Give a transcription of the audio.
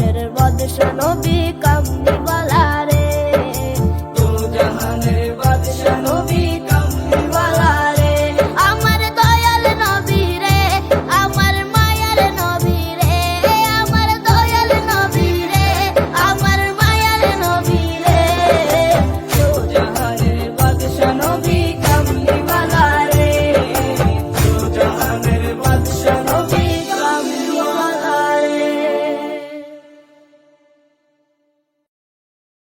মনের বদ শোনো বিকা